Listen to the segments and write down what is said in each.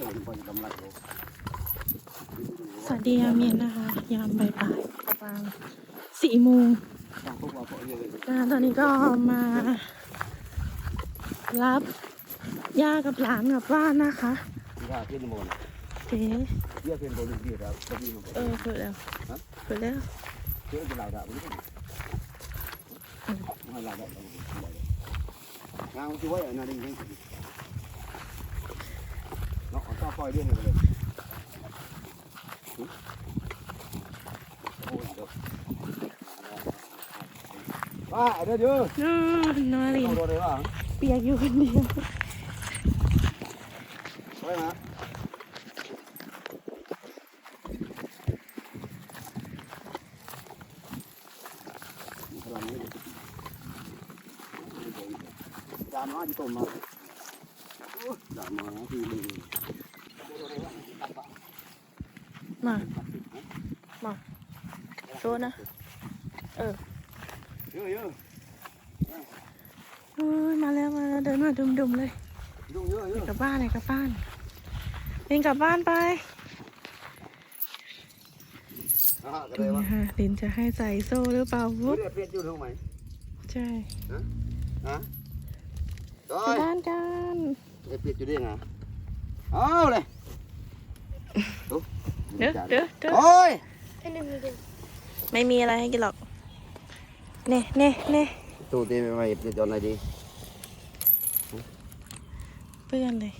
สวัสดียามเย็นนะคะ ยามบ่ายๆประมาณสี่โมงตอนะตอนนี้ก็มา รับย่ากับหลานกลับบ้านนะคะที่าเพื่อนโมนเจ๊ยอะเพื่อนโมนเยอะแล้วก็มีมันเออเปิดแล้วเปิดแล้วเยอะหลายแบบนี้ไม่หลายแบบงานช่วยอันนั้นเอง เนาะต้องคอยเรื่องเลยโอ้ยเด้อว่าเดี๋ยวเดี๋ยวน้าน้าลินเอาโดนเลยว่าเปียกอยู่คนเดียวไปมาพลังนี่จานน้อยที่ต้มมาจานน้อยที่มึง มา มาโชว์นะเยอะเยอะโอ้ยมาแล้วมาแล้วเดินมาดุมๆเลยดูเยอะเยอะกลับบ้านเลยกลับบ้านลินกลับบ้านไปอะก็ดูได้วะนะคะลินจะให้ใส่โซ่หรือเปล่าวุฒเปลี่ยนอยู่ตรงไหนใช่ฮะต้กลัอบยบ้านกันเปลี่ยนอยู่ได้ไงเอาเลยดู เด้อเด้อเด้อโอ้ยไม่มีอะไรให้กินหรอก เน่เน่เน่ตู้ตีไม่ไหวเปลี่ยนจนไหนดีเปื้อนเลย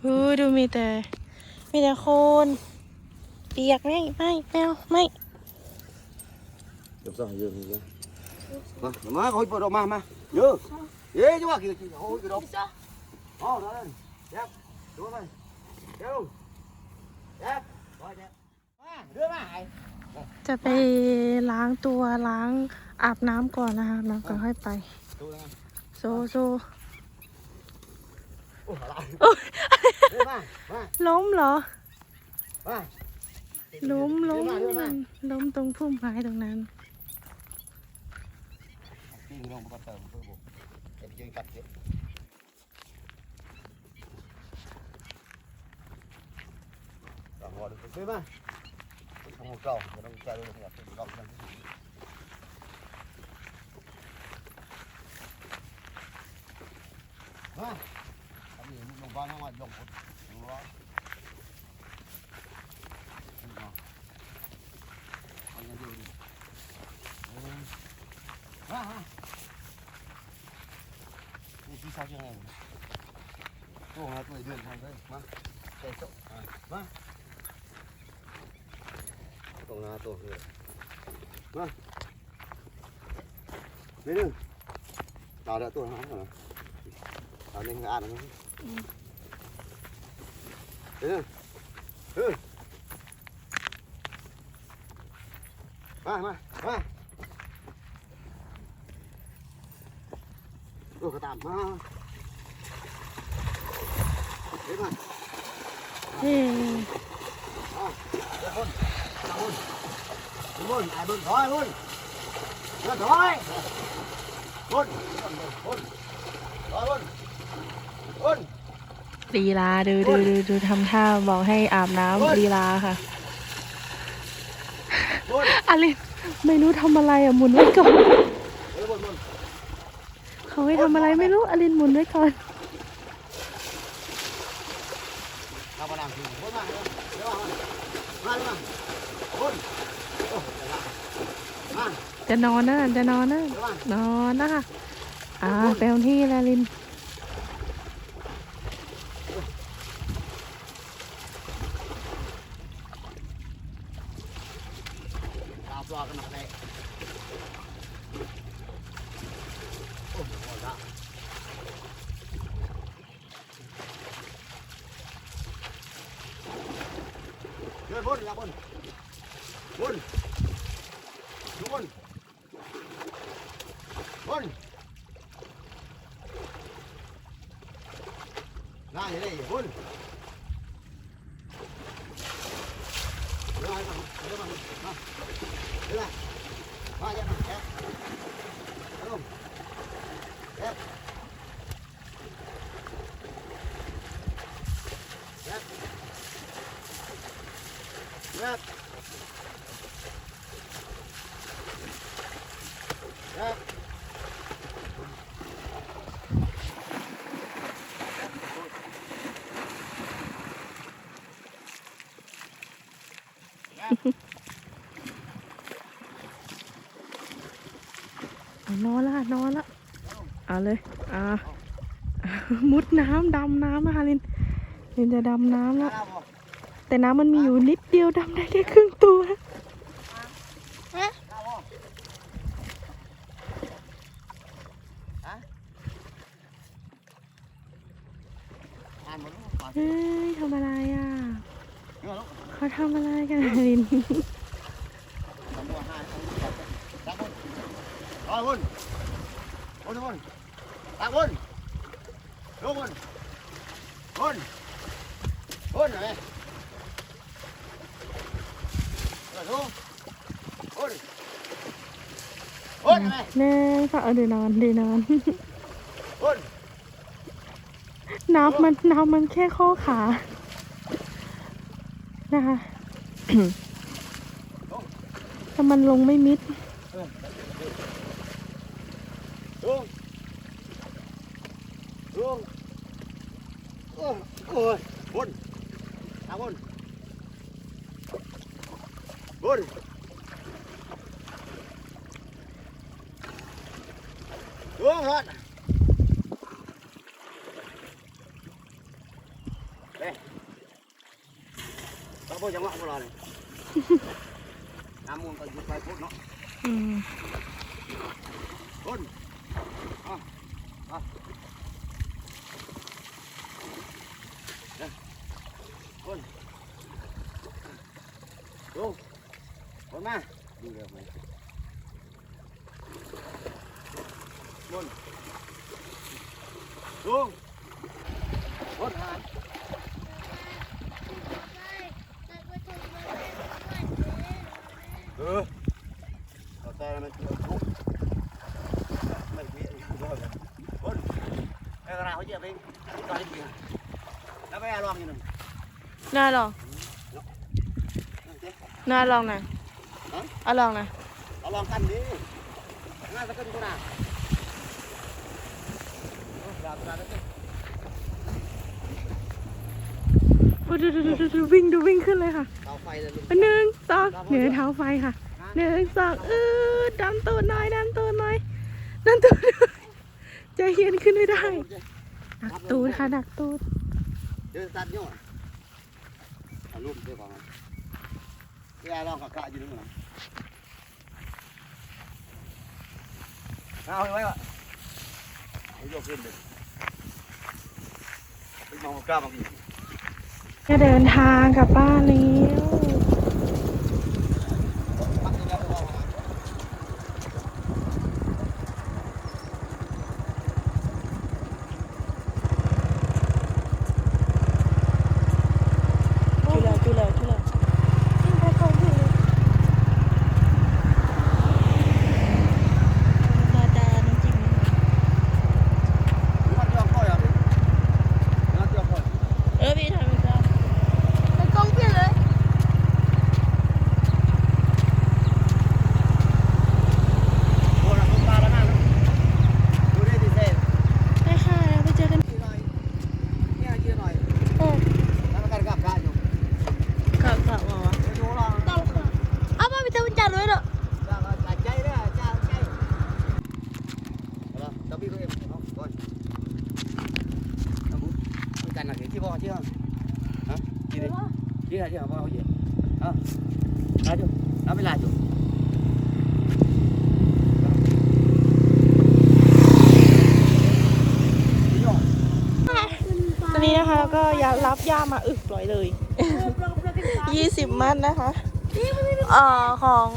เฮ้ยดูมีแต่ มีแต่โคนเปียกไม่ไม่ไม่เอาไม่เดี๋ยวสั่งเยอะนี่มามาโอ้ยปวดออกมามาเยอะเย้จังหวะกี่กี่โอ้ยกี่ดอกอ๋อได้เจ็บดูไปเดี๋ยวเจ็บไปเจะไปล้างตัวล้างอาบน้ำก่อนนะคะน้ำก่อนค่อยไป โซโซโอ้ยอะไรเรือมามล้มเหรอมาล้มล้มล้มตรงพุ่มไม้ตรงนั้น ปิ้งลงมาเติมเพื่อบุกเดี๋ยวยิงกัดเจ็บต่างหัวดูเรือมาทำหัวเก่าไม่ต้องใจเลยเนี่ยเป็นรอบนั้น มาทำอย่างนี้ลงบ้านมาลงหมดลงร้อนเอาอย่างเดียวดิมามานี่ที่ชอบยังไงตัวมาตัวเดือนทางเลยมาใจโซ่มาตรงหน้าตัวเลยมาไม่ดื้อต่อเดี๋ยวตัวน้ำก่อนนะ เอาในงานนะเออเออมามามาโอ้กระตามมาเดี๋ยวมา เฮ้ อ่ะเดี๋ยวคน ตามคนตามคนไอ้บุญถอยบุญเดี๋ยวถอยบุญบุญถอยบุญบุญลีลาดูดูดูดูทำท่าบอกให้อาบน้ำลีลาค่ะบุญอลินไม่รู้ทำอะไรอะหมุนไว้ก่อนเดี๋ยวบุญบุญเขาให้ทำอะไรไม่รู้อลินหมุนไว้ก่อน เรามานังคุยบุญมาเดี๋ยวเดี๋ยวมามามาบุญโอ้มาจะนอนนะจะนอนนะนอนนะคะอ่าเต็มที่แล้วลิน ตาปลากันหน่อยเลยโอ้โหได้ เดินบนอย่าบนบนดูบนบนน่าอย่างนี้บนเดี๋ยวมาเดี๋ยวมามา เดี๋ยวนะมาเดี๋ยวมาแอบเอาลงแอบแอบ Nhá. Nhá. Nhá. เอา นอนละนอนละเอาเลยอ่ามุดน้ำดำน้ำนะคะลินลินจะดำน้ำแล้วแต่น้ำมันมีอยู่นิดเดียวดำได้แค่ครึ่งตัวเฮ้ยทำอะไรอะ เขาทำอะไรกันอะลิน Còn mua hai, không có chặt. Đạp luôn. Rồi, luôn. Luôn, luôn. Đạp luôn. Luôn, luôn. Luôn. Luôn này. Rồi, luôn. Luôn. Luôn này. แน่ก็เอาเดี๋ยวนอนเดี๋ยวนอน Luôn. น้ำมันน้ำมันแค่ข้อขา นะคะถ้ามันลงไม่มิดลงลงโอ้ยบนอาบนบนลงรอด Tao bôi cho ngọn một lò này. Nam môn còn vài phút nữa. อืม Luôn. À. À. Đây. Đây là nào hết chưa mình? Coi đi kìa. Nó bé loang như này. น่าลอง Này, thế. น่าลองนะฮะเอาลองนะ Nó loang cân đi. Ngay ra cân cô nào. Ừ, làm ra đấy. โอ้ดูดูดูดูดูวิ่งดูวิ่งขึ้นเลยค่ะ Tao phay lên luôn. หนึ่งสองเหนือเท้าไฟค่ะหนึ่งสองเออดันตัวหน่อยดันตัวหน่อยดันตัวหน่อยใจเย็นขึ้นไม่ได้ ดักตูดค่ะดักตูด Đưa tắt nhổ. Thằng luôn đưa vào này. Cái ai lo cả cạ gì nữa mà. Nào mấy bạn. Thấy vô kiên được. Cái mong một ca bằng gì. จะเดินทางกลับบ้านแล้ว Bắt cái nhau vào. จุแล้วจุแล้วจุแล้วขึ้นไปก่อนขึ้นเลยซาดาน้ำจิ้มนี่ Bắt cho coi à. Bắt cho coi. เออพี่ทำอีกแล้ว Cô là không ba đã nào. Cô đi thì xe. ได้ค่ะแล้วไปเจอกัน Đi rồi. Nghe chưa rồi. โอ้ Nó cần gặp lại rồi. กลับกลับมาวะ Cái chỗ là เอามาไปเจอมันจัดเลยเด้อ Dạ, dạ, dạ, chay đấy à, cha, chay. Đó, tao biết của em, không, coi. Tao muốn, cái cành là cái chi bò chứ không? Hả? Chi đi? Chi là chi hả, bò gì? Hả? Lá chưa? Lá mới lá chưa? Đi rồi. ตอนนี้นะคะก็ยารับย่ามาอึกปล่อยเลยยี่สิบมัดนะคะเอ่อของ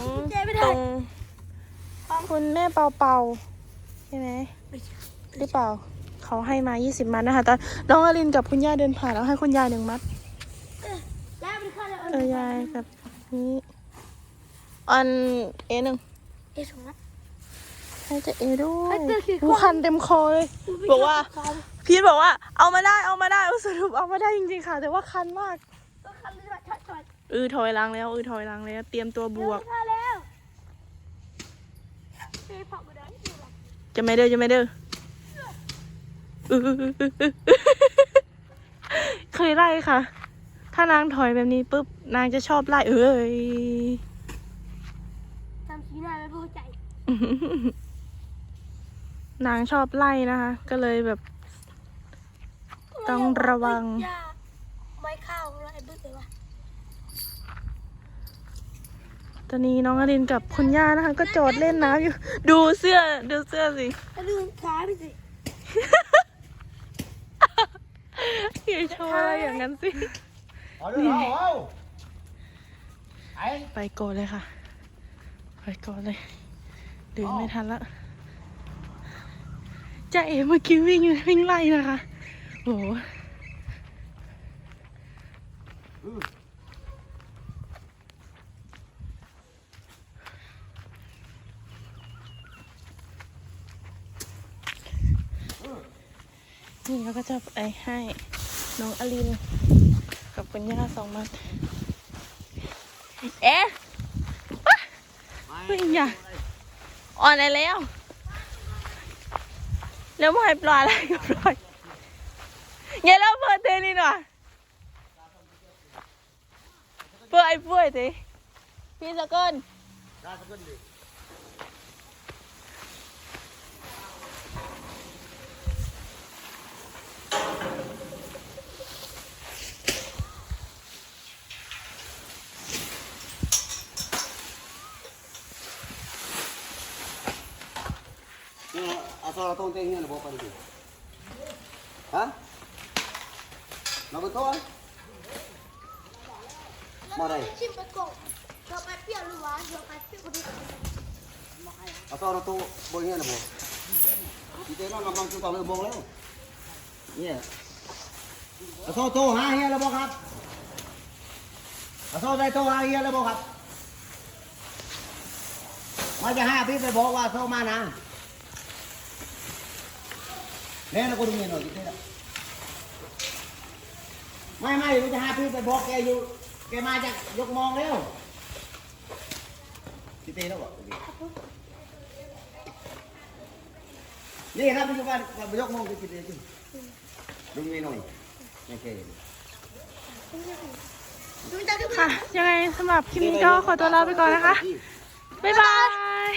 ตรงคุณแม่เปาเปาใช่ไหมหรือเปล่าเขาให้มายี่สิบมัดนะคะตอนน้องอลินกับคุณย่าเดินผ่านแล้วให้คุณยายหนึ่งมัด เข้าแล้วเออยายกับนี้อันเอหนึ่งเอ๊ะสองนัดให้จะเอด้วยให้เจอกี่คนหูคันเต็มคอเลยบอกว่า พีทบอกว่า เอามาได้เอามาได้อุสรุปเอามาได้จริงๆค่ะ แต่ว่าคันมากก็ขคันเลยว่าชัดชัดเออถอยหลังแล้วเออถอยหลังแล้ว เตรียมตัวบวกเท่าแล้วเฮ้ยผักมาได้ดูหรอจะไม่เด้อจะไม่เด้ออื้อเคยไล่ค่ะ ถ้านางถอยแบบนี้ปุ๊บนางจะชอบไล่เอ้ยทำชี้หน้าไม่พอใจ นางชอบไล่นะคะ ก็เลยแบบ ต้องระวังอย่าไม่เข้าแล้วไอ้บึ้งเลยวะตอนนี้น้องอรินกับคุณย่านะคะ ก็จอดเล่นน้ำอยู่ ดูเสื้อดูเสื้อสิแล้วดูขาไปสิอย่าโชว์อะไรอย่างนั้นสิ เอาดูเอาเอาไอ้ไปก่อนเลยค่ะ ไปก่อนเลยเดินไม่ทันละจ้าเอ๋เมื่อกี้วิ่งวิ่งไล่นะคะโอ้โหนี่เราก็จะไปให้น้องอลิน คุณย่าสองมัดเอ๊ะเฮ้ยอย่าอ่อนได้แล้ว แล้วไม่ให้ปลาอะไรกับปล่อยอย่าแล้วเปิดเทนี่หน่อยเปิดไอ้ป่วยสิพี่สกุล ได้สักคนดิ Ini asal atau tengnya nak bawa pada tu. Ha? Nak betul? Marai. ชิมไปก่อนเดี๋ยวไปเปรี้ยวห รือหวานเดี๋ยวไปเปรี้ยวดี Asal orang tu boleh nak bawa. Kita nak ngomong tu tak boleh bawa lah. Ya. Asal tu ha ya lah bawa ครับ Asal ได้โทรหาเฮียแล้วบอกครับว่าจะให้พี่ไปบอกว่าโทรมานะเล่น แล้วก็ดูเงินหน่อยคิดได้ไม่ไม่ผมจะให้พี่ไปบอกแกอยู่แกมาจากยกมองแล้วคิดได้แล้วบอกนี่ครับพี่จะว่ายกมองไปคิดได้จริงดูเงินหน่อยโอเคดูจ้าดูค่ะยังไงสำหรับคลิปนี้ก็ขอตัวลาไปก่อนนะคะ บ๊ายบาย